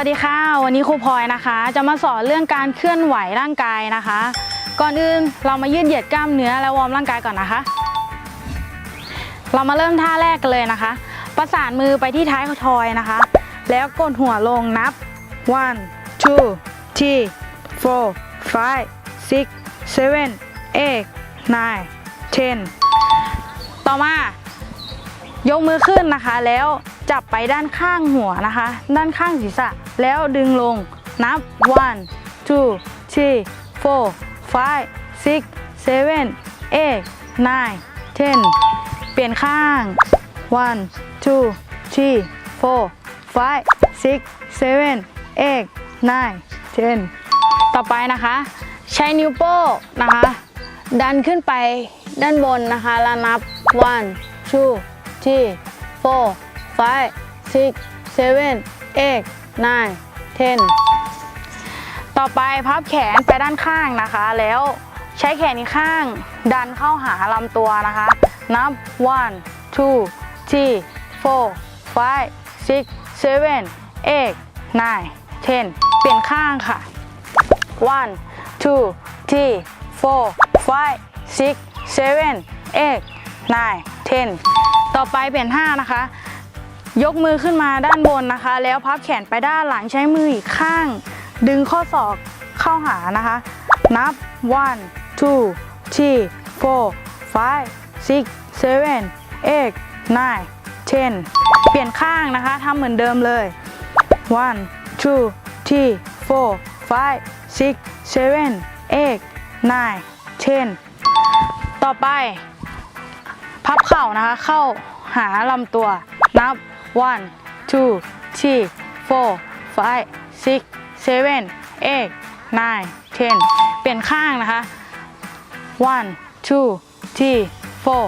วัสดีค่ะ วันนี้ครูพลอยนะคะ จะมาสอนเรื่องการเคลื่อนไหวร่างกายนะคะ ก่อนอื่นเรามายืดเหยียดกล้ามเนื้อและวอร์มร่างกายก่อนนะคะ เรามาเริ่มท่าแรกกันเลยนะคะ ประสานมือไปที่ท้ายทอยนะคะ แล้วกดหัวลงนับ one two three four five six seven eight nine ten ต่อมายกมือขึ้นนะคะแล้ว จับไปด้านข้างหัวนะคะ ด้านข้างศีรษะ แล้วดึงลงนับ one two three four five six seven eight nine ten เปลี่ยนข้าง one two three four five six seven eight nine ten ต่อไปนะคะ ใช้นิ้วโป้นะคะ ดันขึ้นไปด้านบนนะคะ แล้วนับ one two three four five six seven eight nine ten ต่อไปพับแขนไปด้านข้างนะคะ แล้วใช้แขนอีกข้างดันเข้าหาลำตัวนะคะ นับ one two three four five six seven eight nine ten เปลี่ยนข้างค่ะ one two three four five six seven eight nine ten ต่อไปเปลี่ยนท่านะคะ ยกมือขึ้นมาด้านบนนะคะ แล้วพับแขนไปด้านหลังใช้มืออีกข้าง ดึงข้อศอกเข้าหานะคะ นับ one two three four five six seven eight nine ten เปลี่ยนข้างนะคะทำเหมือนเดิมเลย one two three four five six seven eight nine ten ต่อไป พับเข่านะคะ เข้าหาลำตัวนับ one two three four five six seven eight nine ten เปลี่ยนข้างนะคะ one two three four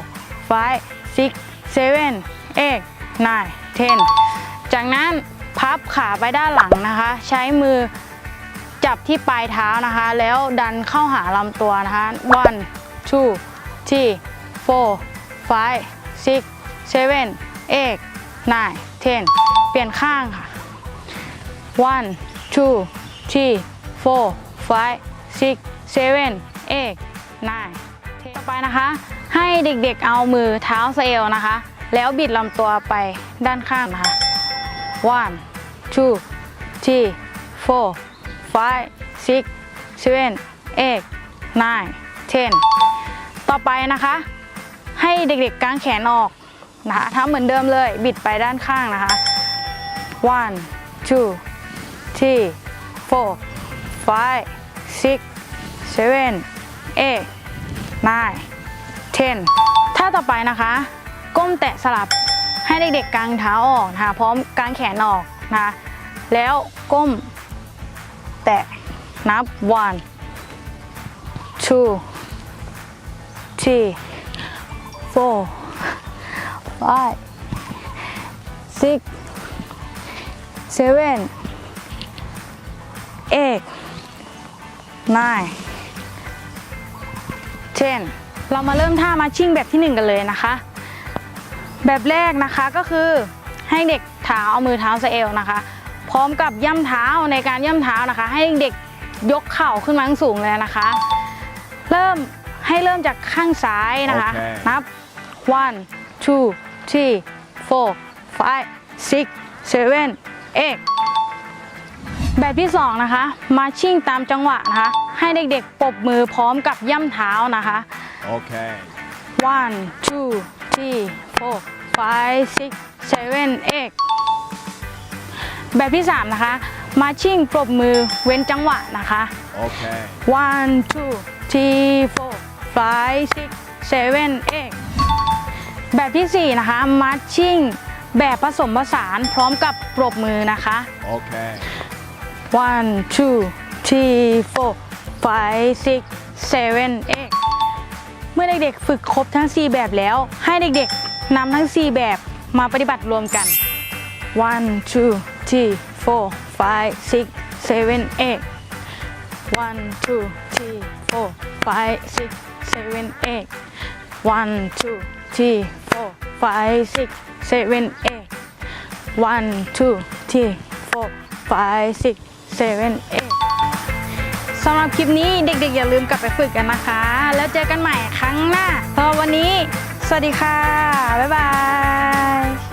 five six seven eight nine ten จากนั้นพับขาไปด้านหลังนะคะ ใช้มือจับที่ปลายเท้านะคะ แล้วดันเข้าหาลำตัวนะคะ one two three four five six seven eight nine ten เปลี่ยนข้างค่ะ one two three four five six seven eight nine ต่อไปนะคะ ให้เด็กๆเอามือเท้าสเอวนะคะ แล้วบิดลำตัวไปด้านข้างนะคะ one two three four five six seven eight nine ten ต่อไปนะคะ ให้เด็กๆกางแขนออก นะคะทำเหมือนเดิมเลยบิดไปด้านข้างนะคะ one two three four five six seven eight nine ten ท่าต่อไปนะคะ ก้มแตะสลับให้เด็กๆกางเท้าออกนะคะพร้อมกางแขนออกนะคะแล้วก้มแตะนับ one two three four five six seven eight nine ten เรามาเริ่มท่ามาชิ่งแบบที่หนึ่งกันเลยนะคะ แบบแรกนะคะก็คือให้เด็กเท้าเอามือเท้าสะเอวนะคะ พร้อมกับย่ำเท้าในการย่ำเท้านะคะ ให้เด็กยกเข่าขึ้นมาข้างสูงเลยนะคะ เริ่มให้เริ่มจากข้างซ้ายนะคะโอเคนับ one two three four five six seven eight แบบที่สองนะคะ มาชิ่งตามจังหวะนะคะ ให้เด็กๆปรบมือพร้อมกับย่ำเท้านะคะ Okay. one two three four five six seven eight แบบที่ 3 นะคะ มาชิ่งปรบมือเว้นจังหวะนะคะ Okay. one two three four five six seven eight แบบที่ 4 นะคะมาชิ่งแบบผสมผสานพร้อมกับปรบมือนะคะ Okay. one two three four five six seven eight เมื่อเด็กๆฝึกครบทั้ง 4 แบบแล้ว ให้เด็กๆนำทั้ง 4 แบบมาปฏิบัติรวมกัน one two three four five six seven eight one two three four five six seven eight one two three four five six seven eight one two three four five six seven eight สำหรับคลิปนี้เด็กๆ อย่าลืมกลับไปฝึกกันนะคะ แล้วเจอกันใหม่ครั้งหน้าสำหรับวันนี้ สวัสดีค่ะ บ๊ายบาย